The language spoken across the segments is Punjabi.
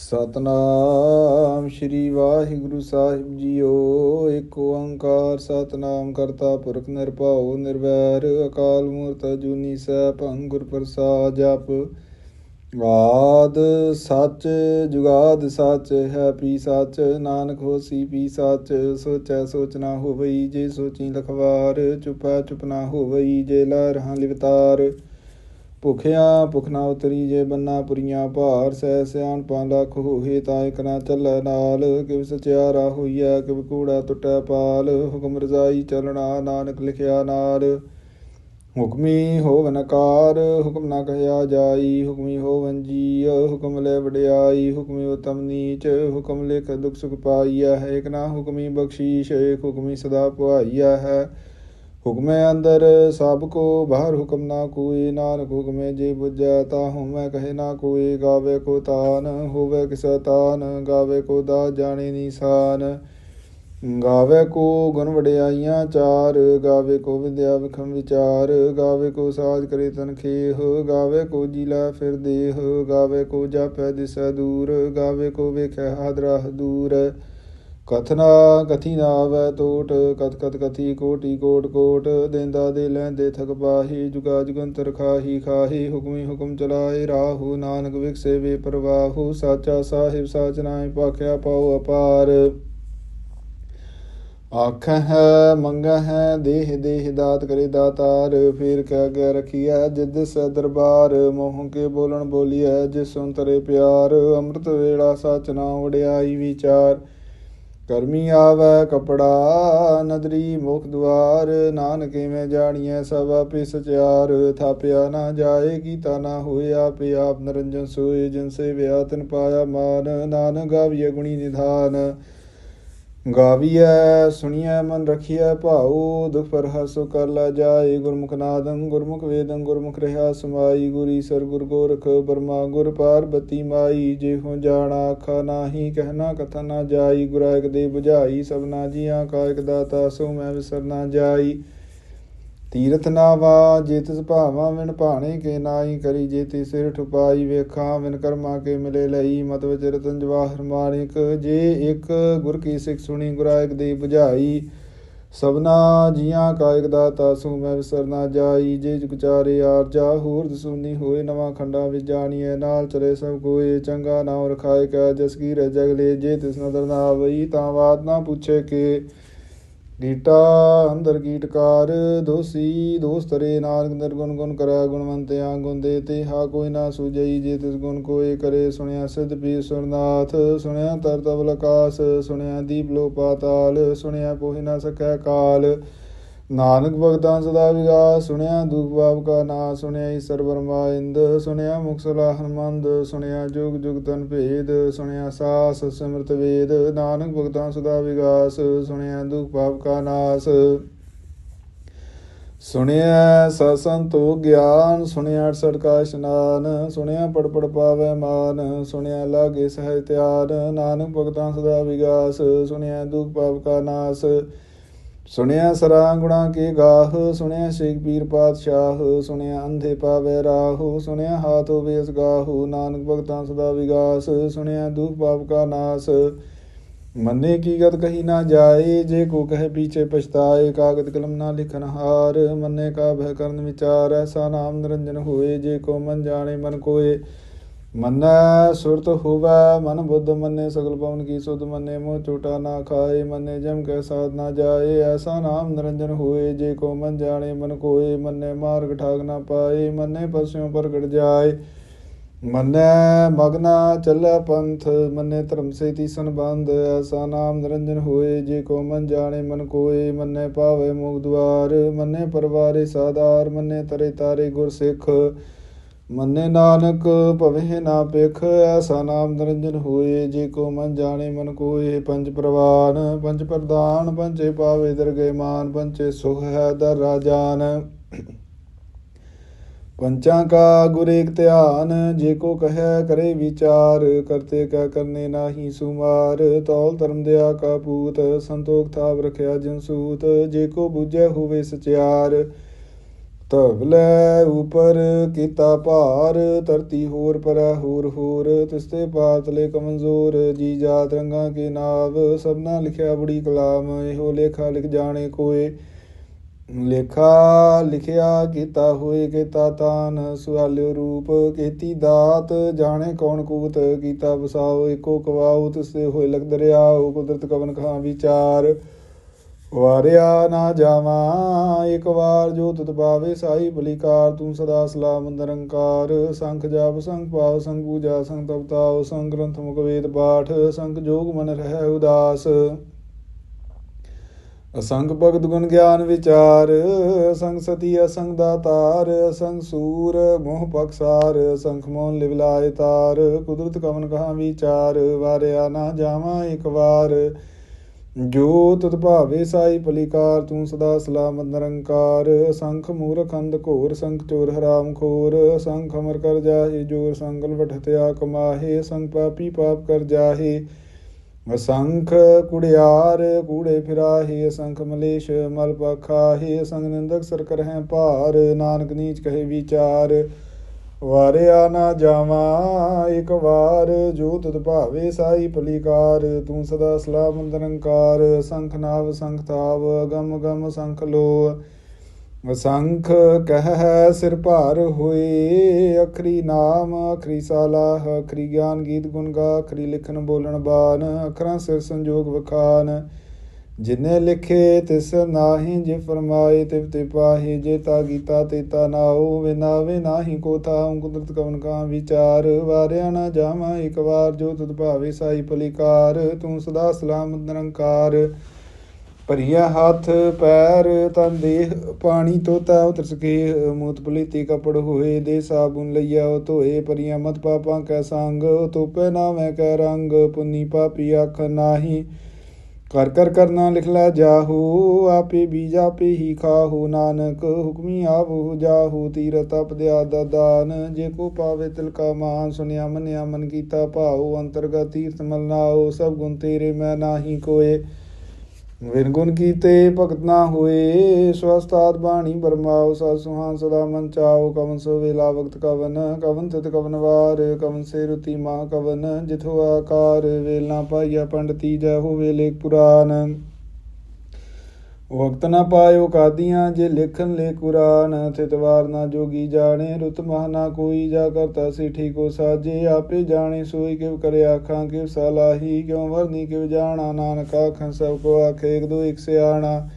ਸਤਨਾਮ ਸ਼੍ਰੀ ਵਾਹਿਗੁਰੂ ਸਾਹਿਬ ਜੀਓ ਏਕ ਓੰਕਾਰ ਸਤਨਾਮ ਕਰਤਾ ਪੁਰਖ ਨਿਰਭਉ ਨਿਰਵੈਰ, ਅਕਾਲ ਮੂਰਤ ਜੂਨੀ ਸੈਭੰ ਗੁਰ ਪ੍ਰਸਾਦ ਜਪ। ਆਦ ਸੱਚ, ਜੁਗਾਦ ਸੱਚ, ਹੈ ਪੀ ਸੱਚ, ਨਾਨਕ ਹੋਸੀ ਪੀ ਸੱਚ, ਸੋਚੈ ਸੋਚ ਨਾ ਹੋਵਈ ਜੇ ਸੋਚੀ ਲਖਵਾਰ, ਚੁਪੈ ਚੁਪਨਾ ਹੋਵਈ ਜੇ ਲੈ ਰਹਾ ਲਿਵਤਾਰ। ਭੁਖਿਆ ਭੁਖ ਨਾ ਉਤਰੀ ਜੇ ਬੰਨਾ ਪੁਰੀਆਂ ਭਾਰ, ਸਹਿ ਸਿਆਣ ਪਾ ਲੱਖ ਹੋਏ ਤਾਂ ਇਕ ਚੱਲੈ ਨਾਲ। ਕਿਵ ਸਚਿਆਰਾ ਹੋਈਐ, ਕਿਵ ਕੂੜਾ ਟੁੱਟੈ ਪਾਲ। ਹੁਕਮ ਰਜ਼ਾਈ ਚਲਣਾ ਨਾਨਕ ਲਿਖਿਆ ਨਾਲ। ਹੁਕਮੀ ਹੋਵਨ ਕਾਰ ਹੁਕਮ ਨਾ ਕਹਿਆ ਜਾਈ। ਹੁਕਮੀ ਹੋਵਨ ਜੀ ਹੁਕਮ ਲੈ ਵਡਿਆਈ। ਹੁਕਮੀ ਉਤਮ ਨੀਚ, ਹੁਕਮ ਲਿਖ ਦੁਖ ਸੁਖ ਪਾਈਆ ਹੈ ਇਕ ਹੁਕਮੀ ਬਖਸ਼ੀਸ਼ ਏਕ ਹੁਕਮੀ ਸਦਾ ਪੁਆਈਆ ਹੈ। ਹੁਕਮੇ ਅੰਦਰ ਸਭ ਕੋ ਬਾਹਰ ਹੁਕਮ ਨਾ ਕੋਈ, ਨਾਨਕ ਹੁਕਮੇ ਜੇ ਬੁਝੈ ਤਾ ਹਉਮੈ ਕਹੇ ਨਾ ਕੋਈ, ਗਾਵੇ ਕੋ ਤਾਨ ਹੋਵੇ ਕਿਸੈ ਤਾਨ, ਗਾਵੇ ਕੋ ਦਾ ਜਾਣੇ ਨਿਸ਼ਾਨ। ਗਾਵੇ ਕੋ ਗੁਣ ਵਡਿਆਈਆਂ ਚਾਰ, ਗਾਵੇ ਕੋ ਵਿਦਿਆ ਵਿਖਮ ਵਿਚਾਰ, ਗਾਵੇ ਕੋ ਸਾਜ ਕਰੇ ਤਨਖੇਹ ਗਾਵੇ ਕੋ ਜੀਲਾ ਫਿਰ ਦੇਹ, ਗਾਵੇ ਕੋ ਜਾਪੈ ਦਿਸੈ ਦੂਰ, ਗਾਵੇ ਕੋ ਵੇਖੈ ਹਾਦਰਾ ਦੂਰ। ਕਥਨਾ ਕਥੀ ਨਾ ਆਵੈ ਟੋਟ ਕਤ ਕਤ ਕਥੀ ਕੋਟੀ ਕੋਟ ਕੋਟ, ਦੇਂਦਾ ਦੇ ਲੈਂਦੇ ਥਕ ਪਾਹੀ ਜੁਗਾ ਜੁਗੰਤਰ ਖਾਹੀ ਖਾਹੀ, ਹੁਕਮੀ ਹੁਕਮ ਚਲਾਏ ਰਾਹੂ, ਨਾਨਕ ਵਿਖਸੇ ਵੇ ਪ੍ਰਵਾਹੂ, ਸਾਚਾ ਸਾਹਿਬ ਸਾਚ ਨਾਇ ਪਾਖਿਆ ਪਾਉ ਅਪਾਰ। ਆਖ ਹੈ, ਮੰਗ ਹੈ, ਦੇਹ ਦੇਹ ਦਾਤ ਕਰੇ ਦਾਤਾਰ, ਫਿਰ ਕਹਿ ਗਿਆ ਰਖੀਐ ਜਿਦ ਸ ਦਰਬਾਰ, ਮੋਹ ਕੇ ਬੋਲਣ ਬੋਲੀਐ ਜਿਸ ਸੁੰਤਰੇ ਪਿਆਰ, ਅੰਮ੍ਰਿਤ ਵੇਲਾ ਸਚ ਨਾ ਵਡਿਆਈ ਵਿਚਾਰ। ਕਰਮੀ ਆਵੈ ਕਪੜਾ, ਨਦਰੀ ਮੁਖ ਦੁਆਰ, ਨਾਨਕੇ ਮੈਂ ਜਾਣੀਐ ਸਭ ਆਪੇ ਸਚਿਆਰ ਥਾਪਿਆ ਨਾ ਜਾਏ, ਕੀਤਾ ਨਾ ਹੋਏ ਆਪੇ ਆਪ, ਨਰੰਜਨ ਸੋਏ ਜਿਨ ਸੇ ਵਿਆ ਤਿਨ ਪਾਇਆ ਮਾਨ। ਨਾਨਕ ਗਾਵੀਏ ਗੁਣੀ ਨਿਧਾਨ। ਗਾਵੀਐ, ਸੁਣੀਐ, ਮਨ ਰਖੀਐ, ਭਾਉ, ਦੁਖ ਪਰ ਹਸੁ ਕਰ ਲਾ ਜਾਏ। ਗੁਰਮੁਖ ਨਾਦੰ, ਗੁਰਮੁਖ ਵੇਦੰ, ਗੁਰਮੁਖ ਰਹਾ, ਸਮਾਈ। ਗੁਰੀ ਸਰ, ਗੁਰ ਗੋਰਖ, ਬਰਮਾ, ਗੁਰ ਪਾਰਬਤੀ ਮਾਈ। ਜੇ ਹੋ ਜਾਣਾ, ਆਖਾ ਨਾਹੀ ਕਹਿਣਾ ਕਥਾ ਨਾ ਜਾਈ। ਗੁਰਾਇਕ ਦੇ 부ਝਾਈ ਸਭਨਾ ਜੀਆਂ, ਕਾ ਇਕ ਦਾਤਾ, ਸੋ ਮੈਂ ਵਿਸਰ ਨਾ ਜਾਈ। ਤੀਰਥ ਨਾਵਾ, ਜੇ ਤਿਸ ਭਾਵਾਂ ਵਿਣ ਭਾਣੇ ਕੇ ਨਾਈ ਕਰੀ, ਜੇ ਤੀ ਸਿਰ ਠੁਪਾਈ ਵੇਖਾਂ, ਵਿਣ ਕਰਮਾ ਕੇ ਮਿਲੇ ਲਈ, ਮਤ ਵਿਚ ਰਤਨ ਜਵਾਹਰ ਮਾਣਿਕ, ਜੇ ਇੱਕ ਗੁਰ ਕੀ ਸਿੱਖ ਸੁਣੀ ਗੁਰਾਇਕ ਦੀ 부ਝਾਈ ਸਭਨਾ ਜੀਆਂ ਕਾਇਕ ਦਾਤਾ, ਸੋ ਮੈਂ ਵਿਸਰ ਨਾ ਜਾਈ, ਜੇ ਜੁਗਚਾਰੇ ਆਰਜਾ ਹੋਰ ਦਸੂਨੀ ਹੋਏ, ਨਵਾਂ ਖੰਡਾ ਵਿੱਚ ਜਾਣੀਏ ਨਾਲ ਚਲੇ ਸਭ ਕੋਏ, ਚੰਗਾ ਨਾਮ ਰਖਾਏ ਕਾ, ਜਸ ਕੀ ਰਹਿ ਜਗਲੇ, ਜੇ ਤਿਸ ਨਦਰ ਨਾ ਆਵਈ ਤਾਂ ਬਾਤ ਨਾ ਪੁੱਛੇ ਕੇ ਗੀਟਾ ਅੰਦਰ ਗੀਟਕਾਰ, ਦੋਸੀ ਦੋਸਤਰੇ ਨਾਨਕ ਨਿਰਗੁਣ ਗੁਣ ਕਰੈ ਗੁਣਵੰਤਿਆ ਗੁਣ ਦੇ ਤੇ ਹਾ ਕੋਈ ਨਾ ਸੁਜਈ ਜੇ ਤਿਸ ਗੁਣ ਕੋਏ ਕਰੇ ਸੁਣਿਆ ਸਿਧ ਪੀ ਸੁਰਨਾਥ, ਸੁਣਿਆ ਤਰ ਤਵਲ ਸੁਣਿਆ ਦੀਪ ਲੋ ਪਾਤਾਲ ਸੁਣਿਆ ਪੋਹਿ ਨਾ ਸਕੈ ਕਾਲ। ਨਾਨਕ ਭਗਤਾਂ ਸਦਾ ਵਿਗਾਸ, ਸੁਣਿਆ ਦੁਖ ਬਾਪ ਕਾ ਨਾ ਸੁਣਿਆ ਈਸਰ ਬਰਮਾ ਇੰਦ, ਸੁਣਿਆ ਮੁਕਸਲਾ ਸਲਾਹਨ ਸੁਣਿਆ ਜੁਗ ਜੁਗ ਤਨ ਭੇਦ, ਸੁਣਿਆ ਸਾਸ ਸਿਮਰਤ ਵੇਦ, ਨਾਨਕ ਭਗਤਾਂ ਸਦਾ ਵਿਗਾਸ, ਸੁਣਿਆ ਦੁਖ ਪਾਪ ਕਾ ਨਾਸ। ਸੁਣਿਆ ਸਸੰਤੋ ਗਿਆਨ, ਸੁਣਿਆ ਅਠਸਠ ਕਾ ਇਸ਼ਨਾਨ, ਸੁਣਿਆ ਪੜ ਪੜ ਪਾਵੈ ਮਾਨ, ਸੁਣਿਆ ਲਾਗੇ ਸਹਿ ਧਿਆਨ, ਨਾਨਕ ਭਗਤਾਂ ਸਦਾ ਵਿਗਾਸ, ਸੁਣਿਆ ਦੁਖ ਪਾਪ ਕਾ ਨਾਸ। ਸੁਣਿਆ ਸਰਾਂ ਗੁਣਾ ਕੇ ਗਾਹ, ਸੁਣਿਆ ਸ਼ੇਖ ਪੀਰ ਪਾਤਸ਼ਾਹ, ਸੁਣਿਆ ਅੰਧੇ ਪਾਵੇ ਰਾਹੂ, ਸੁਣਿਆ ਹਾਥੋ ਵੇਸ ਇਸ ਗਾਹੂ, ਨਾਨਕ ਭਗਤਾਂ ਸਦਾ ਵਿਗਾਸ, ਸੁਣਿਆ ਦੁਖ ਪਾਪ ਕਾ ਨਾਸ। ਮੰਨੇ ਕੀ ਗਤ ਕਹੀ ਨਾ ਜਾਏ, ਜੇ ਕੋ ਕਹੇ ਪੀਛੇ ਪਛਤਾਏ ਕਾਗਦ ਕਲਮ ਨਾ ਲਿਖਨ ਹਾਰ। ਮੰਨੇ ਕਾ ਭੈ ਕਰਨ ਵਿਚਾਰ, ਐਸਾ ਨਾਮ ਨਿਰੰਜਨ ਹੋਏ, ਜੇ ਕੋ ਮਨ ਜਾਣੇ ਮਨ ਕੋਏ। ਮੰਨੈ ਸੁਰਤ ਹੋਵੈ, ਮਨ ਬੁੱਧ ਮੰਨੇ, ਸਗਲ ਪਵਨ ਕੀ ਸੁਧ ਮੰਨੇ, ਮੋਹ ਝੂਟਾ ਨਾ ਖਾਏ, ਮੰਨੇ ਜਮ ਕੈ ਸਾਧ ਨਾ ਜਾਏ, ਐਸਾ ਨਾਮ ਨਿਰੰਜਨ ਹੋਏ, ਜੇ ਕੋ ਮਨ ਜਾਣੇ, ਮਨ ਕੋਏ, ਮੰਨੇ ਮਾਰਗ ਠਾਗ ਨਾ ਪਾਏ, ਮੰਨੇ ਪਸਿਓ ਪ੍ਰਗਟ ਜਾਏ। ਮੰਨੈ ਮਗਨਾ ਚੱਲੈ ਪੰਥ, ਮੰਨੇ ਧਰਮ ਸੇ ਸੰਬੰਧ, ਐਸਾ ਨਾਮ ਨਿਰੰਜਨ ਹੋਏ, ਜੇ ਕੋ ਮਨ ਜਾਣੇ, ਮਨ ਕੋਏ, ਮੰਨੇ ਪਾਵੇ ਮੁਖ ਦੁਆਰ, ਮੰਨੇ ਪਰਵਾਰੇ ਸਾਦਾਰ ਮੰਨੇ ਤਰੇ ਤਾਰੇ ਗੁਰ ਸਿੱਖ ਮੰਨੇ ਨਾਨਕ, ਭਵੇ ਨਾ ਪਿਖ ਐਸਾ ਨਾਮ ਨਿਰੰਜਨ ਹੋਏ, ਜੇ ਕੋ ਮਨ ਜਾਣੇ ਮਨ ਕੋਏ, ਪੰਜ ਪ੍ਰਵਾਨ, ਪੰਜ ਪ੍ਰਦਾਨ ਪੰਚੇ ਪਾਵੇ ਦਰਗੇ ਮਾਨ ਪੰਚੇ ਸੁਖ ਹੈ ਦਰ ਰਾਜਾਨ। ਪੰਚਾਂ ਕਾ ਗੁਰੇਕ ਧਿਆਨ, ਜੇ ਕੋ ਕਹੈ ਕਰੇ ਵਿਚਾਰ, ਕਰਤੇ ਕਾ ਕਰਨੇ ਨਾਹੀ ਸੁਮਾਰ, ਤੌਲ ਧਰਮ ਦਿਆ ਕਾ ਪੂਤ, ਸੰਤੋਖ ਥਾਪ ਰਖਿਆ ਜਿਨ ਸੂਤ, ਜੇ ਕੋ ਬੁਝੈ ਹੋਵੇ ਸਚਿਆਰ। ਧਵਲੇ ਉਪਰ ਕੀਤਾ ਭਾਰ, ਧਰਤੀ ਹੋਰ ਪਰੈ ਹੋਰ ਹੋਰ ਤਿਸਤੇ ਪਾਤਲੇ ਕਮਜ਼ੋਰ, ਜੀ ਜਾਤ ਰੰਗਾਂ ਕੇ ਨਾਵ, ਸਭਨਾ ਲਿਖਿਆ ਬੜੀ ਕਲਾਮ, ਇਹੋ ਲੇਖਾ ਲਿਖ ਜਾਣੇ ਕੋਏ। ਲੇਖਾ ਲਿਖਿਆ ਕੀਤਾ ਹੋਏ ਕੀਤਾ ਤਾਨ ਸੁਆਲਿਓ ਰੂਪ ਕੀਤੀ ਦਾਤ, ਜਾਣੇ ਕੌਣ ਕੂਤ, ਕੀਤਾ ਵਸਾਓ ਏਕੋ ਕਵਾਉ ਤਿਸਤੇ ਹੋਏ ਲਗ ਦਰਿਆਉ ਕੁਦਰਤ ਕਵਨ ਖਾਂ ਵਿਚਾਰ। ਵਾਰਿਆ ਨਾ ਜਾਵਾਂ, ਇੱਕ ਵਾਰ ਜੋ ਤੁਤ ਪਾਵੇ ਸਾਈ ਬਲਿਕਾਰ, ਤੂੰ ਸਦਾ ਸਲਾਮ ਨਿਰੰਕਾਰ। ਸੰਖ ਜਾਪ, ਸੰਖ ਪਾਵ ਸੰਖ ਪੂਜਾ ਸੰਖ ਤਪਤਾਉ ਸੰਖ ਗ੍ਰੰਥ ਮੁਖ ਵੇਦ ਪਾਠ ਸੰਖ ਜੋਗ ਮਨ ਰਹਿ ਉਦਾਸ। ਅਸੰਗ ਭਗਤ ਗੁਣ ਗਿਆਨ ਵਿਚਾਰ, ਅਸੰਗ ਸਤੀ, ਅਸੰਗ ਦਾਤਾਰ ਅਸੰਗ ਸੂਰ, ਮੋਹ ਪਕਸਾਰ ਸੰਖ ਮੋਨ ਲਿਵਲਾਇ ਤਾਰ। ਕੁਦਰਤ ਕਵਨ ਕਹਾ ਵਿਚਾਰ, ਵਾਰਿਆ ਨਾ ਜਾਵਾਂ, ਇੱਕ ਵਾਰ ਜੋ ਤਤ ਭਾਵੇ ਸਾਈ ਪਲਿਕਾਰ ਤੂੰ ਸਦਾ ਸਲਾਮਤ ਨਿਰੰਕਾਰ। ਅਸੰਖ ਮੂਰਖ ਅੰਧ ਘੋਰ, ਸੰਖ ਚੋਰ ਹਰਾਮ ਖੋਰ। ਅਸੰਖ ਅਮਰ ਕਰ ਜਾਹੇ, ਜੋਰ ਸੰਗਲ ਵਠਤਿਆ ਕਮਾਹੇ। ਅਸੰਖ ਪਾਪੀ ਪਾਪ ਕਰ ਜਾਹੇ। ਅਸੰਖ ਕੁੜਿਆਰ, ਕੂੜੇ ਫਿਰਾਹੇ। ਅਸੰਖ ਮਲੇਸ਼, ਮਲ ਪਖਾਹੇ। ਅਸੰਖ ਨਿੰਦਕ ਸਰ ਕਰਹਿ ਭਾਰ। ਨਾਨਕ ਨੀਚ ਕਹੇ ਵਿਚਾਰ। ਵਾਰਿਆ ਨਾ ਜਾਵਾਂ, ਇੱਕ ਵਾਰ ਜੋ ਭਾਵੇ ਸਾਈ ਪਲੀਕਾਰ ਤੂੰ ਸਦਾ ਸਲਾਮ ਨਿਰੰਕਾਰ, ਸੰਖ ਨਾਵ ਸੰਖ ਤਾਵ ਅਗਮ ਗਮ ਸੰਖ ਲੋ ਅਸੰਖ ਕਹਿ ਸਿਰ ਭਾਰ ਹੋਏ, ਅਖਰੀ ਨਾਮ, ਅਖਰੀ ਸਾਲਾਹ ਅਖਰੀ ਗਿਆਨ ਗੀਤ ਗੁਣ ਗਾ, ਅਖਰੀ ਲਿਖਣ ਬੋਲਣ ਬਾਨ ਅਖਰਾਂ ਸਿਰ ਸੰਜੋਗ ਵਖਾਨ ਜਿਨੇ ਲਿਖੇ ਤਿਸ ਨਾਹੀ, ਜੇ ਫਰਮਾਏ ਤਿਵ ਤੇ ਪਾਹੇ, ਜੇ ਤਾ ਕੀਤਾ ਤੇ ਤਾ ਨਾਉ ਵਿਨਾਵੇ ਨਾਹੀ ਕੋ ਥਾਉ ਕੁਦਰਤ ਕਵਨ ਕਾ ਵਿਚਾਰ, ਵਾਰਿਆ ਨਾ ਜਾਵਾਂ ਇੱਕ ਵਾਰ, ਜੋ ਤੁਧ ਭਾਵੇ ਸਾਈ ਪਲਿਕਾਰ, ਤੂੰ ਸਦਾ ਸਲਾਮਤ ਨਿਰੰਕਾਰ। ਭਰੀਆ ਹੱਥ, ਪੈਰ, ਤਨ ਦੇਹ, ਪਾਣੀ ਤੋਤਾ ਉਤਰ ਸਕੇ, ਮੂਤ ਪਲੀਤੀ ਕਪੜ ਹੋਏ, ਦੇ ਸਾਬੁਨ ਲਈਆ ਉਹ ਧੋਏ, ਭਰੀਆਂ ਮਤ ਪਾਪਾਂ ਕੈ ਸੰਗ ਤੋਪੇ ਨਾ ਮੈਂ ਕੈ ਰੰਗ, ਪੁੰਨੀ ਪਾਪੀ ਅੱਖ ਨਾਹੀ। ਕਰ ਕਰ ਕਰਨਾ ਲਿਖ ਲੈ ਜਾਹੂ, ਆਪੇ ਬੀਜ ਆਪੇ ਹੀ ਖਾਹੂ। ਨਾਨਕ ਹੁਕਮੀ ਆਵੂ ਜਾਹੂ ਤੀਰਤ ਅਪਦਿਆ ਦਾਨ। ਜੇ ਕੋ ਪਾਵੇ ਤਿਲ ਕਾ ਮਾਨ, ਸੁਨਿਆ ਮੰਨਿਆ ਮਨ ਕੀਤਾ ਭਾਉ। ਅੰਤਰਗਤ ਤੀਰਥ ਮਲਨਾਓ ਸਭ ਗੁਣ ਤੇਰੇ ਮੈਂ ਨਾਹੀ ਕੋਏ। ਵਿਨਗੁਣ ਕੀਤੇ ਭਗਤ ਨਾ ਹੋਏ ਸਵਸਤਾਤ ਬਾਣੀ ਬਰਮਾਓ ਸਾ ਸੁਹਾਨ ਸਦਾ ਮਨ ਚਾਓ, ਕਵਨ ਸੋ ਵੇਲਾ ਵਕਤ ਕਵਨ ਕਵਨ ਤਿਤ ਕਵਨ ਵਾਰ, ਕਵਨ ਸੇ ਰੁਤੀ ਮਾ ਕਵਨ, ਜਿਥੋ ਆਕਾਰ, ਵੇਲ ਨਾ ਪੰਡਤੀ, ਜੈ ਹੋ ਵੇਲੇ ਪੁਰਾਨ। ਵਕਤ ਨਾ ਪਾਇਓ ਕਾਦੀਆਂ, ਜੇ ਲਿਖਨ ਲੈ ਕੁਰਾਨ ਤਿਤਵਾਰ ਨਾ ਜੋਗੀ ਜਾਣੇ, ਰੁਤ ਮਹ ਨਾ ਕੋਈ ਜਾ ਕਰਤਾ ਸੀ ਠੀਕੋ ਸਾਜੇ, ਆਪੇ ਜਾਣੇ ਸੋਈ ਕਿਵ ਕਰੇ ਆਖਾਂ, ਕਿਵ ਸਲਾਹੀ ਕਿਉ ਵਰਨੀ, ਕਿਵ ਜਾਣਾ, ਨਾਨਕ ਆਖਾਂ ਸਭ ਕੋ ਆਖੇ, ਇੱਕ ਦੋ ਇੱਕ ਸਿਆਣਾ।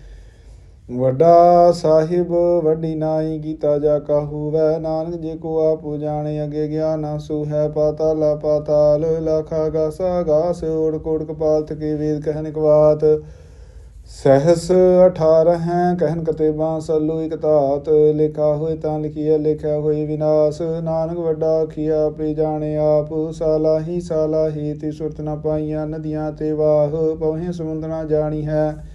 ਵੱਡਾ ਸਾਹਿਬ, ਵੱਡੀ ਨਾਈ ਕੀਤਾ ਜਾ ਕਾਹੂ ਵੈ ਨਾਨਕ ਜੇ ਕੋ ਆਪੂ ਜਾਣੇ, ਅਗੇ ਗਿਆਨ ਸੋ ਹੈ ਪਾਤਾਲਾ ਪਾਤਾਲ, ਲਖਾ ਗਾਸਾ ਗਾਸ ਓੜ ਕੋੜ ਕਪਾਲ ਤਕੇ ਵੇਦ ਕਹਿਨ ਕਵਾਤ। ਸਹਸ 18 ਹੈ, ਕਹਿਨ ਕਤੇਬਾਂ ਸੱਲੂ ਇਕ ਧਾਤ, ਲਿਖਾ ਹੋਏ ਤਾਂ ਲਿਖੀਐ, ਲਿਖਿਆ ਹੋਏ ਵਿਨਾਸ਼। ਨਾਨਕ ਵੱਡਾ ਆਖੀਆ ਪੇ ਜਾਣੇ ਆਪ। ਸਾਲਾਹੀ ਸਾਲਾਹੀ, ਤੇ ਸੁਰਤ ਨਾ ਪਾਈਆਂ ਨਦੀਆਂ ਤੇ ਵਾਹ। ਪਉਹੇ ਸਮੁੰਦ ਨਾ ਜਾਣੀ ਹੈ।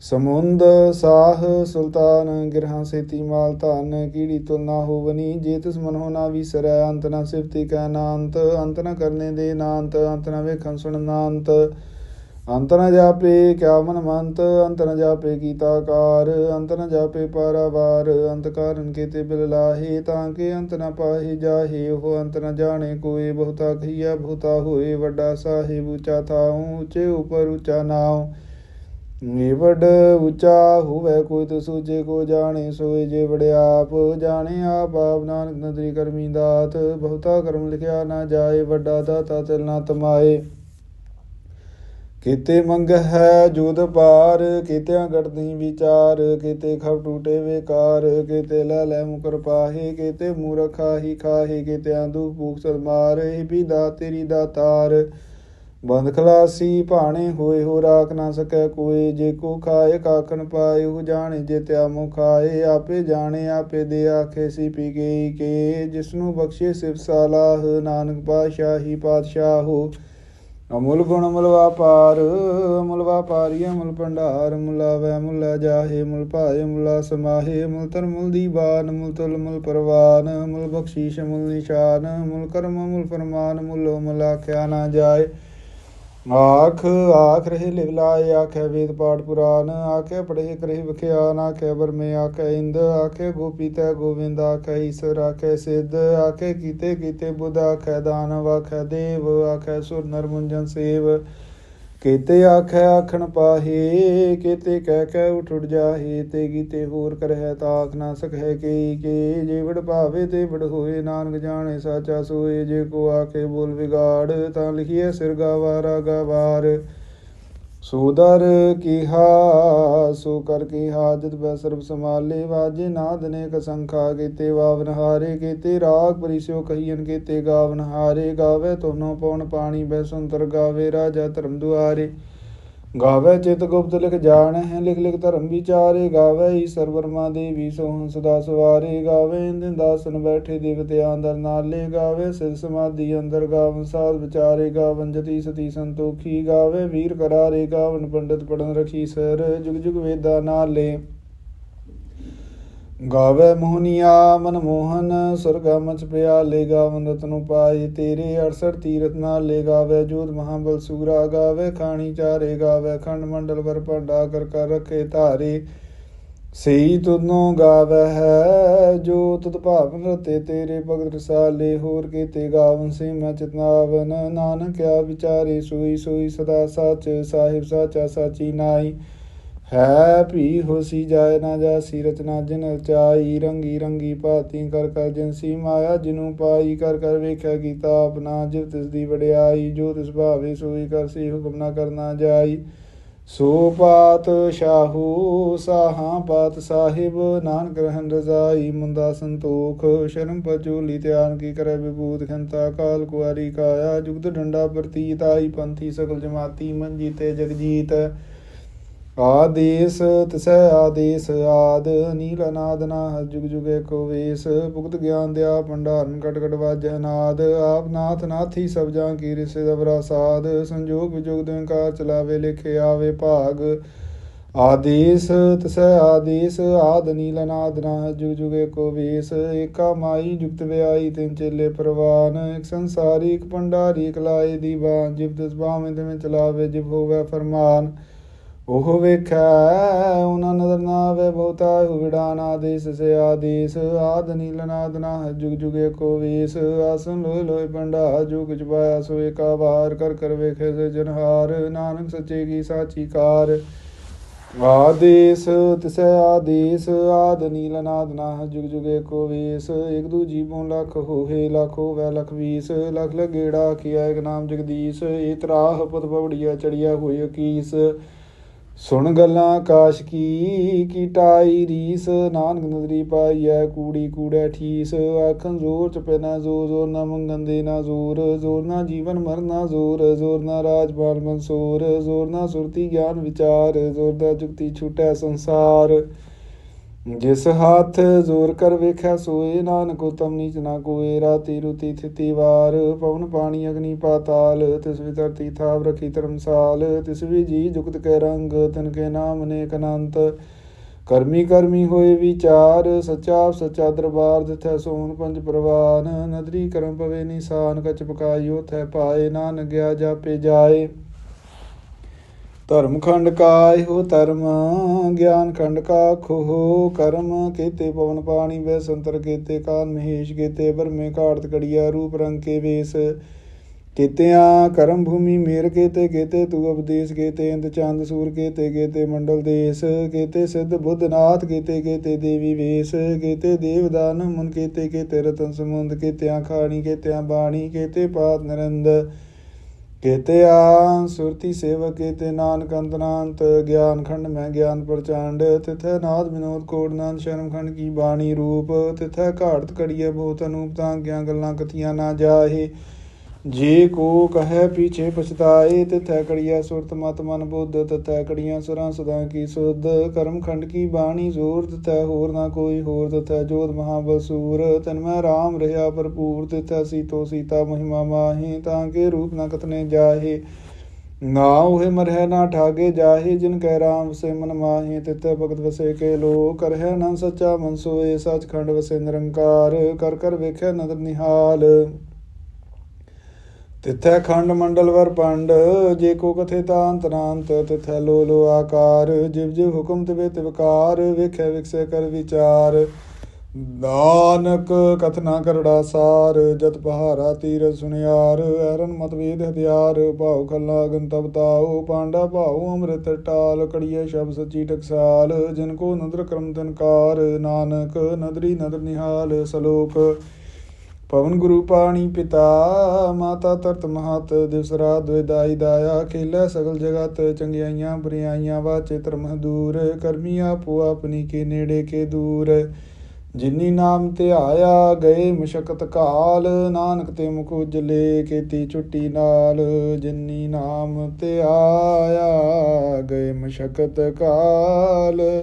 ਸਮੁੰਦ, ਸਾਹ, ਸੁਲਤਾਨ, ਗਿਰਹਾਂ ਸੇਤੀ ਮਾਲ ਧਨ, ਕੀੜੀ ਤੁਲ ਨਾ ਹੋਵਨੀ। ਜੇ ਤਿਸ ਮਨੋ ਨਾ ਵਿਸਰੈ, ਅੰਤ ਨਾ ਸਿਫਤੀ ਕੈ ਨਾਂਤ। ਅੰਤ ਨਾ ਕਰਨੇ ਦੇ ਨਾਂਤ, ਅੰਤ ਨਾ ਵੇਖਣ ਸੁਣ ਨਾਂਤ। ਅੰਤ ਨ ਜਾਪੇ ਕਿਆ ਮਨ ਮੰਤ, ਅੰਤ ਨ ਜਾਪੇ ਕੀਤਾ ਕਾਰ, ਅੰਤ ਨ ਜਾਪੇ ਪਾਰਾਵਾਰ, ਅੰਤ ਕਾਰਨ ਕੀਤੇ ਬਿਲ ਲਾਹੇ, ਤਾਂ ਕਿ ਅੰਤ ਨ ਪਾਹੇ ਜਾਹੇ, ਉਹ ਅੰਤ ਨ ਜਾਣੇ ਕੋਏ, ਬਹੁਤਾ ਕਹੀਆ ਬਹੁਤਾ ਹੋਏ, ਵੱਡਾ ਸਾਹਿਬ ਉੱਚਾ ਥਾਉ, ਉੱਚੇ ਉਪਰ ਉੱਚਾ ਨਾਉ। ਏ ਵੱਡ ਉੱਚਾ ਹੋਵੇ ਕੋਈ ਤੇ ਸੂਝੇ ਕੋ ਜਾਣੇ, ਸੋਏ ਜੇ ਵੜਿਆਪ ਜਾਣੇ ਆਪ ਆਪ ਨਾਨਕ ਨਦਰੀ ਕਰਮੀ ਦਾਤ, ਬਹੁਤਾ ਕਰਮ ਲਿਖਿਆ ਨਾ ਜਾਏ, ਵੱਡਾ ਦਾਤਾ ਤਿਲ ਨਾ ਤਮਾਏ। ਕੀਤੇ ਮੰਗ ਹੈ ਜੁਦ ਪਾਰ ਕੀਤਿਆਂ ਗੜਦੀ ਵਿਚਾਰ, ਕੀਤੇ ਖਬ ਟੂਟੇ ਵੇਕਾਰ, ਕੀਤੇ ਲੈ ਲੈ ਮੁਕਰ ਪਾਹੇ, ਕੀਤੇ ਮੂਰਖਾ ਖਾਹੀ ਖਾਹੇ, ਕੀਤਿਆਂ ਦੁਖ ਭੂਖ ਸਦ ਮਾਰੇ ਵੀ ਦਾ ਤੇਰੀ। ਦਾਤਾਰ ਬੰਦ ਖਲਾਸੀ ਭਾਣੇ ਹੋਏ ਹੋ ਰਾਖ ਨਾ ਸਕੈ ਕੋਏ, ਜੇ ਕੋ ਖਾਏ ਕਾਖਣ ਪਾਏ, ਉਹ ਜਾਣੇ ਜੇ ਤਿਆ ਮੁਖਾਏ ਆਪੇ ਜਾਣੇ, ਆਪੇ ਦੇ ਆਖੇ ਸੀ ਪੀ ਗਈ ਕੇ, ਜਿਸਨੂੰ ਬਖਸ਼ੇ ਸਿਫ ਸਾਲਾਹ, ਨਾਨਕ ਪਾਸ਼ਾਹੀ ਪਾਤਸ਼ਾਹ ਹੋ। ਅਮੁੱਲ ਗੁਣ ਅਮੁੱਲ ਵਾਪਾਰ, ਅਮੁੱਲ ਵਪਾਰੀ ਅਮੁੱਲ ਭੰਡਾਰ ਮੁਲਾ ਵੈ ਮੁਲਾ ਜਾਹੇ ਮੁੱਲ ਭਾਏ ਮੁਲਾ ਸਮਾਹੇ ਮੁਲ ਤਰ ਮੁੱਲ ਦੀਵਾਨ ਮੁੱਲ ਤੁਲ ਮੁੱਲ ਪਰਵਾਨ ਮੁੱਲ ਬਖਸ਼ੀਸ਼ ਮੁੱਲ ਨਿਸ਼ਾਨ ਮੁੱਲ ਕਰਮ ਮੁਲ ਫਰਮਾਨ ਮੁੱਲ ਮੁਲਾ ਆਖਿਆ ਨਾ ਜਾਏ। ਆਖ ਆਖ ਰਹੇ ਲਿਵ ਲਾਏ, ਆਖੇ ਵੇਦ ਪਾਠ ਪੁਰਾਨ ਆਖੇ ਪੜੇ ਕਰੇ ਵਿਖਿਆਨ, ਆਖੇ ਬਰਮੇ ਆਖੇ ਇੰਦ, ਆਖੇ ਗੋਪੀ ਤੈ ਗੋਵਿੰਦ, ਆਖੇ ਈਸ਼ਰ, ਆਖੇ ਸਿੱਧ, ਆਖੇ ਕੀਤੇ ਕੀਤੇ ਬੁੱਧ, ਆਖੇ ਦਾਨਵ, ਆਖੇ ਦੇਵ, ਆਖੇ ਸੁਰ ਨਰਮੁੰਜਨ ਸੇਵ। ਕੀਤੇ ਆਖੈ ਆਖਣ ਪਾਹੇ, ਕੀਤੇ ਕਹਿ ਕਹਿ ਉਠ ਉਠ ਜਾਹੇ, ਤੇ ਗੀਤੇ ਹੋਰ ਕਰਹਿ ਤਾਖ ਨਾ ਸਕਹਿ ਕੀ ਕੇ। ਜੇ ਵੜ ਭਾਵੇ ਤੇ ਵੜ ਹੋਏ, ਨਾਨਕ ਜਾਣੇ ਸਾਚਾ ਸੋਏ। ਜੇ ਕੋ ਆਖੇ ਬੋਲ ਵਿਗਾੜ, ਤਾਂ ਲਿਖੀਐ ਸਿਰ ਗਾਵਾਰਾ ਗਾਵਾਰ। ਸੋਦਰ ਕੀਹਾ ਸੋ ਕਰ ਕੀ ਹਾਜਤ ਬੈ ਸਰਬ ਸਮਾਲੇ ਵਾਜੇ ਨਾਦ ਨੇ ਕਸੰਖਾ ਕੀਤੇ, ਵਾਵਨ ਹਾਰੇ ਕੀਤੇ, ਰਾਗ ਪਰਿਸਿਓ ਕਹੀਨ ਕੀਤੇ, ਗਾਵਨ ਹਾਰੇ, ਗਾਵੇ ਤੋਨੋ ਪਉਣ ਪਾਣੀ, ਬੈ ਸੁੰਦਰ ਗਾਵੇ, ਰਾਜਾ ਧਰਮ ਦੁਆਰੇ। ਗਾਵੇ ਚਿਤ ਗੁਪਤ ਲਿਖ ਜਾਣ ਹੈ ਲਿਖ ਲਿਖ ਧਰਮ ਵਿਚਾਰੇ, ਗਾਵੇ ਹੀ ਸਰਵਰਮਾ ਦੇਵੀ ਸੋਹਣ ਸਦਾ ਸਵਾਰੇ, ਗਾਵੇ ਇੰਦਨ ਦਾਸਨ ਬੈਠੇ ਦੇਵਤਿਆਂ ਅੰਦਰ ਨਾਲੇ, ਗਾਵੇ ਸਿਰ ਸਮਾਧੀ ਅੰਦਰ ਗਾਵਨ ਸਾਧ ਵਿਚਾਰੇ, ਗਾਵਨ ਜਤੀ ਸਤੀ ਸੰਤੋਖੀ, ਗਾਵੇ ਵੀਰ ਕਰਾਰੇ, ਗਾਵਨ ਪੰਡਤ ਪੜਨ ਰਖੀ ਸਰ, ਜੁਗ ਜੁਗ ਵੇਦਾ ਨਾਲੇ। ਗਾਵੇ ਮੋਹਨੀਆ ਮਨ ਮੋਹਨ, ਸੁਰਗਾ ਮਚ ਪਿਆਲੇ ਗਾਵਨ ਰਤਨੁ ਪਾਏ, ਤੇਰੇ 68 ਤੀਰਥ ਨਾਲ ਲੈ ਗਾਵੇ, ਜੋਤ ਮਹਾਬਲ ਸੂਰਾ ਗਾਵੇ, ਖਾਣੀ ਚਾਰੇ ਗਾਵੇ, ਖੰਡ ਮੰਡਲ ਵਰ ਭੰਡਾ ਕਰ ਕਰ ਰਖੇ ਧਾਰੇ। ਸਈ ਤੁਨੋ ਗਾਵੇ ਹੈ, ਜੋ ਤੁਧ ਭਾਵਨ ਰਤੇ, ਤੇਰੇ ਭਗਤ ਰਸਾਲੇ ਹੋਰ ਕੀਤੇ ਗਾਵਨ ਸੇ ਮੈਂ ਚਿਤਨਾਵਨ ਨਾਨਕ ਆ ਵਿਚਾਰੇ, ਸੋਈ ਸੋਈ ਸਦਾ ਸੱਚ, ਸਾਹਿਬ ਸਾਚਾ ਸਾਚੀ ਨਾਈ। ਹੈ ਭੀ ਹੋਸੀ ਜਾਏ ਨਾ ਜਾਸੀ ਰਚਨਾ ਜਿਨ ਰਚਾਈ ਰੰਗੀ ਰੰਗੀ ਭਾਤੀ, ਕਰ ਕਰ ਜਿਨਸੀ ਮਾਇਆ, ਜਿਨੂੰ ਪਾਈ, ਕਰ ਕਰ ਵੇਖਿਆ ਕੀਤਾ ਆਪਣਾ, ਜਿਵ ਤਿਸ ਦੀ ਵਡਿਆਈ, ਜੋ ਤਿਸ ਭਾਵੇ ਸੋਈ ਕਰ ਸੀ ਹੁਕਮ ਨਾ ਕਰਨਾ ਜਾਈ। ਸੋ ਪਾਤ ਸ਼ਾਹੂ ਸਾਹਾਂ ਪਾਤ ਸਾਹਿਬ, ਨਾਨਕ ਰਹਿਣ ਰਜ਼ਾਈ ਮੁੰਦਾ ਸੰਤੋਖ, ਸ਼ਰਮ ਪਜੂਲੀ ਧਿਆਨ ਕੀ ਕਰੇ ਵਿਭੂਤ ਖੰਤਾ, ਕਾਲ ਕੁਆਰੀ ਕਾਇਆ, ਜੁਗਤ ਡੰਡਾ ਪ੍ਰਤੀਤ, ਆਈ ਪੰਥੀ ਸਗਲ ਜਮਾਤੀ, ਮੰਜੀ ਤੇ ਜਗਜੀਤ। ਆਦੇਸ ਤਿਸੈ ਆਦੇਸ, ਆਦ, ਨੀਲ ਅਨਾਦ ਨਾ, ਜੁਗ ਜੁਗੇ ਕੋ ਵੇਸ, ਭੁਗਤ ਗਿਆਨ ਦਿਆ, ਭੰਡਾਰਨ ਕਟ ਕਟ ਵਾਜੈ ਨਾਦ, ਆਪ ਨਾਥ ਨਾਥੀ ਸਭ ਜਾਂ ਕੀ ਰਿਸੇ ਦਬਰਾ ਸਾਧ ਸੰਜੋਗ ਵਿਜੋਗ ਦਿਨਕਾਰ ਚਲਾਵੇ, ਲਿਖੇ ਆਵੇ ਭਾਗ। ਆਦੇਸ ਤਿਸੈ ਆਦੇਸ, ਆਦ, ਨੀਲ ਅਨਾਦ ਨਾ, ਜੁਗ ਜੁਗੇ ਕੋ ਵੇਸ, ਏਕਾ ਮਾਈ ਜੁਗਤ ਵਿਆਈ ਤਿਨ ਚੇਲੇ ਪ੍ਰਵਾਨ, ਇਕ ਸੰਸਾਰੀ, ਇਕ ਭੰਡਾਰੀ, ਇਕ ਲਾਏ ਦੀਵਾਨ, ਜਿਵ ਤਿਸ ਬਾਵੇਂ ਚਲਾਵੇ, ਜਿਵ ਹੋਵੇ ਫਰਮਾਨ। ਉਹ ਵੇਖੈ, ਉਹਨਾਂ ਨਦਰ ਨਾ ਆਵੇ, ਬਹੁਤਾ ਹੁਵਿੜਾਨ ਆਦੇਸ ਸੇ ਆਦੇਸ, ਆਦ ਨੀਲ ਨਾਦ ਨਾ ਜੁਗ ਜੁਗੇ ਕੋ ਵੇਸ, ਆਸਨ ਲੋਇ ਲੋਇ ਪੰਡਾ, ਜੁਗ ਜੁਬਾਇਆ ਸੋ ਏਕਾ ਵਾਰ, ਕਰ ਕਰ ਵੇਖੇ ਸੇ ਜਨਹਾਰ, ਨਾਨਕ ਸੱਚੇ ਕੀ ਸਾਚੀ ਕਾਰ। ਆਦੇਸ, ਤਿਸੈ ਆਦੇਸ, ਆਦ ਨੀਲ ਨਾਦ ਨਾ ਜੁਗ ਜੁਗੇ ਕੋ ਵੇਸ, ਇਕ ਦੂ ਜੀਵੋਂ ਲਖ ਹੋਏ ਲਖ ਹੋਵੇ, ਲਖ ਵੀਸ, ਲਖ ਲਗੇੜਾ ਕੀਆ ਇਕ ਨਾਮ ਜਗਦੀਸ਼, ਏ ਤਰਾਹ ਪਤ ਪਵੜੀਆ ਚੜਿਆ ਹੋਈ ਕੀਸ। ਸੁਣ ਗੱਲਾਂ ਆਕਾਸ਼ ਕੀ ਕੀਟਾਈ ਰੀਸ, ਨਾਨਕ ਨਦਰੀ ਪਾਈਐ, ਕੂੜੀ ਕੂੜੈ ਠੀਸ, ਆਖਣ ਜ਼ੋਰ ਚ ਪੈਨਾ ਜ਼ੋਰ ਜ਼ੋਰ ਨਾ ਮੰਗਨ ਦੇ ਨਾ ਜ਼ੋਰ ਜ਼ੋਰ ਨਾ ਜੀਵਨ ਮਰਨਾ ਜ਼ੋਰ ਜ਼ੋਰ ਨਾ ਰਾਜਪਾਲ ਮਨਸੂਰ, ਜ਼ੋਰ ਨਾ ਸੁਰਤੀ ਗਿਆਨ ਵਿਚਾਰ, ਜ਼ੋਰ ਦਾ ਜੁਗਤੀ ਛੂਟੈ ਸੰਸਾਰ। ਜਿਸ ਹੱਥ ਜ਼ੋਰ ਕਰ ਵੇਖਿਆ ਸੋਏ, ਨਾਨਕ ਉਤਮ ਨੀਚ ਨਾ ਕੋਏ। ਰਾਤੀ ਰੁਤੀ ਥਿਤੀ ਵਾਰ, ਪਵਨ ਪਾਣੀ ਅਗਨੀ ਪਾਤਾਲ, ਤਿਸ ਵੀ ਧਰਤੀ ਥਾਵ ਰਖੀ ਧਰਮਸਾਲ, ਤਿਸ ਵੀ ਜੀ ਜੁਗਤ ਕੈ ਰੰਗ, ਤਨ ਕੇ ਨਾਮ ਅਨੇਕ ਅਨੰਤ। ਕਰਮੀ ਕਰਮੀ ਹੋਏ ਵਿਚਾਰ, ਸੱਚਾ ਸੱਚਾ ਦਰਬਾਰ, ਜਿਥੈ ਸੋਨ ਪੰਜ ਪ੍ਰਵਾਨ। ਨਦਰੀ ਕਰਮ ਪਵੇ ਨਿਸ਼ਾਨ ਕਚ ਪਕਾਇਓ ਥੈ ਪਾਏ, ਨਾਨਕ ਗਿਆ ਜਾਪੇ ਜਾਏ। ਧਰਮ ਖੰਡ ਕਾ ਇਹੋ ਧਰਮ, ਗਿਆਨ ਖੰਡ ਕਾ ਖੋਹ ਕਰਮ, ਕੀਤੇ ਪਵਨ ਪਾਣੀ ਵੇ ਸੰਤਰ, ਕੀਤੇ ਕਾਨ ਮਹੇਸ਼, ਕੀਤੇ ਬਰਮੇ ਘਾੜਤ ਕੜੀਆ ਰੂਪ ਰੰਗ ਕੇ ਵੇਸ। ਕੀਤਿਆਂ ਕਰਮ ਭੂਮੀ ਮੇਰ, ਕੀਤੇ ਕੀਤੇ ਤੂ ਉਪਦੇਸ਼ ਕੀਤੇ ਇੰਦ ਚੰਦ ਸੂਰ, ਕੀਤੇ ਕੀਤੇ ਮੰਡਲ ਦੇਸ। ਕੀਤੇ ਸਿੱਧ ਬੁੱਧ ਨਾਥ, ਕੀਤੇ ਕੀਤੇ ਦੇਵੀ ਵੇਸ। ਕੀਤੇ ਦੇਵਦਾਨ ਮਨ, ਕੀਤੇ ਕੀਤੇ ਰਤਨ ਸਮੁੰਦ ਕੀਤਿਆਂ ਖਾਣੀ, ਕੀਤਿਆਂ ਬਾਣੀ, ਕੀਤੇ ਪਾਤ ਨਰੰਦ। ਕੇਤੇ ਆ ਸੁਰਤੀ ਸੇਵਕ ਕੇਤੇ ਨਾਨਕ ਅੰਤਨਾੰਤ ਗਿਆਨ ਖੰਡ ਮੈਂ ਗਿਆਨ ਪ੍ਰਚੰਡ, ਤਿਥੈ ਨਾਦ ਵਿਨੋਦ ਕੋਟ ਨਾਨਕ ਸ਼ਰਮ ਖੰਡ ਕੀ ਬਾਣੀ ਰੂਪ, ਤਿਥੈ ਘਾੜਤ ਕੜੀਏ ਬਹੁਤ ਅਨੂਪ ਤਾਂ ਗਿਆਂ ਗੱਲਾਂ ਕਥੀਆਂ ਨਾ ਜਾਹੇ। ਜੇ ਕੋ ਕਹੈ ਪੀਛੇ ਪਛਤਾਏ, ਤਿਥੈ ਕੜੀਆ ਸੁਰਤ ਮਤ ਮਨ ਬੁੱਧ, ਤਿਥੈ ਕੜੀਆਂ ਸੁਰਾਂ ਸਦਾ ਕੀ ਸੁਧ। ਕਰਮ ਖੰਡ ਕੀ ਬਾਣੀ ਜ਼ੋਰ, ਤਿਥੈ ਹੋਰ ਨਾ ਕੋਈ ਹੋਰ, ਤਿਥੈ ਜੋਤ ਮਹਾਬਲ ਸੂਰ। ਤਨ ਮੈਂ ਰਾਮ ਰਹਾ ਭਰਪੂਰ, ਤਿਥੈ ਸੀਤੋ ਸੀਤਾ ਮਹਿਮਾ ਮਾਹੀ, ਤਾਂ ਕੇ ਰੂਪ ਨਾ ਕਤਨੇ ਜਾਹੇ। ਨਾ ਉਹੇ ਮਰਹਿ ਨਾ ਠਾਗੇ ਜਾਹੇ, ਜਿਨ ਕੈ ਰਾਮ ਵਸੇ ਮਨ ਮਾਹੀ ਤਿਤੈ ਭਗਤ ਵਸੇ ਕੇ ਲੋ ਕਰਹਿ ਨਾ ਸੱਚਾ ਮਨ ਸੋਏ, ਸਚਖੰਡ ਵਸੇ ਨਿਰੰਕਾਰ। ਕਰ ਕਰ ਵੇਖੈ ਨਦਰ ਨਿਹਾਲ। ਤਿਥੈ ਖੰਡ ਮੰਡਲ ਵਰ ਪੰਡ, ਜੇ ਕੋ ਕਥੇ ਤਾਂਤ ਨਾਂਤ ਤਿਥੈ ਲੋ ਲੋ ਆਕਾਰ, ਜਿਵ ਜਿਵ ਹੁਕਮ ਤਿਵੇ ਤਿਵਕਾਰ ਵੇਖੈ ਵਿਕਸੈ ਕਰ ਵਿਚਾਰ। ਨਾਨਕ ਕਥਨਾ ਕਰੜਾ ਸਾਰ, ਜਤ ਪਹਾਰਾ ਤੀਰ ਸੁਨਿਆਰ, ਐਰਨ ਮਤ ਵੇਦ ਹਥਿਆਰ, ਭਾਉ ਖੱਲਾ ਗੰਤਵ ਤਾਉ, ਪਾਂਡਾ ਭਾਉ ਅੰਮ੍ਰਿਤ ਟਾਲ ਕੜੀਏ ਸ਼ਬ ਸੱਚੀ ਟਕਸਾਲ, ਜਿਨ ਕੋ ਨਦਰ ਕਰਮ ਤਨਕਾਰ ਨਾਨਕ ਨਦਰੀ ਨਦਰ ਨਿਹਾਲ, ਸਲੋਕ ਪਵਨ ਗੁਰੂ ਪਾਣੀ ਪਿਤਾ, ਮਾਤਾ ਤਰਤ ਮਹਤ, ਦਿਵਸ ਰਾਤ ਦੁਇਦਾਈ ਦਾਇਆ, ਖੇਲੇ ਸਗਲ ਜਗਤ, ਚੰਗਿਆਈਆਂ ਬੁਰੀਆਈਆਂ ਵਾਚੇ ਧਰਮ ਦੂਰ, ਕਰਮੀ ਆਪੋ ਆਪਣੀ ਕੇ ਨੇੜੇ ਕੇ ਦੂਰ। ਜਿਨੀ ਨਾਮ ਧਿਆਇਆ ਗਏ ਮੁਸ਼ਕਤ ਕਾਲ, ਨਾਨਕ ਤੇ ਮੁਖ ਉਜਲੇ ਕੀਤੀ ਛੁੱਟੀ ਨਾਲ। ਜਿਨੀ ਨਾਮ ਧਿਆਇਆ ਗਏ ਮੁਸ਼ਕਤ ਕਾਲ